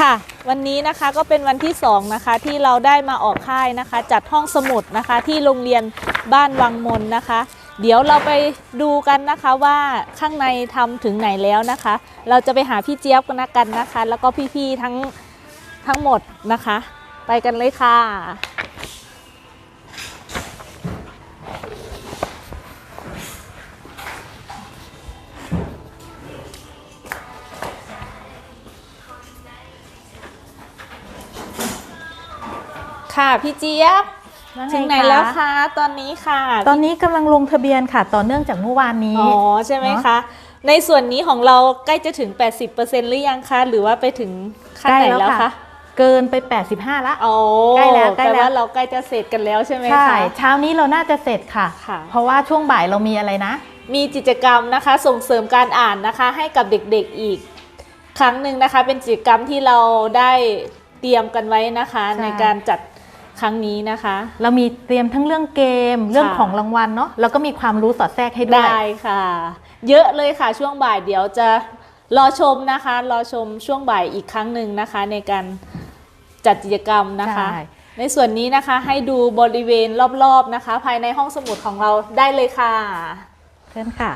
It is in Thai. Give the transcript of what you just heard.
ค่ะ วันนี้นะคะก็เป็นวันที่สองนะคะที่เราได้มาออกค่ายนะคะ จัดห้องสมุดนะคะที่โรงเรียนบ้านวังมนนะคะ เดี๋ยวเราไปดูกันนะคะว่าข้างในทำถึงไหนแล้วนะคะ เราจะไปหาพี่เจี๊ยบกันนะกันนะคะ แล้วก็พี่ๆทั้งทั้งหมดนะคะ ไปกันเลยค่ะ ค่ะพี่เจี๊ยบว่าไงถึงไหนคะแล้วคะตอนนี้ค่ะตอนนี้กำลังลงทะเบียนค่ะ ต่อเนื่องจากเมื่อวานนี้ อ๋อใช่ไหมคะ ในส่วนนี้ของเราใกล้จะถึง 80%หรือยังคะหรือว่าไปถึงขั้นไหนแล้วคะเกินไป 85 ละ โอ้ใกล้แล้วใกล้แปลแล้ว ว่าเราใกล้จะเสร็จกันแล้วใช่ไหมใช่คะเช้านี้เราน่าจะเสร็จค่ะ ค่ะ เพราะว่าช่วงบ่ายเรามีอะไรนะ มีกิจกรรมนะคะส่งเสริมการอ่านนะคะ ให้กับเด็กๆอีก ครั้งหนึ่งนะคะ เป็นกิจกรรมที่เราได้เตรียมกันไว้นะคะ ใช่ ในการจัด ครั้งนี้นะคะ เรามีเตรียมทั้งเรื่องเกมเรื่องของรางวัลเนาะแล้วก็มีความรู้สอดแทรกให้ด้วยได้ค่ะ เยอะเลยค่ะช่วงบ่ายเดี๋ยวจะรอชมนะคะ รอชมช่วงบ่ายอีกครั้งหนึ่งนะคะ ในการจัดกิจกรรมนะคะใช่ในส่วนนี้นะคะให้ดูบริเวณรอบๆนะคะ ภายในห้องสมุดของเราได้เลยค่ะเชิญค่ะ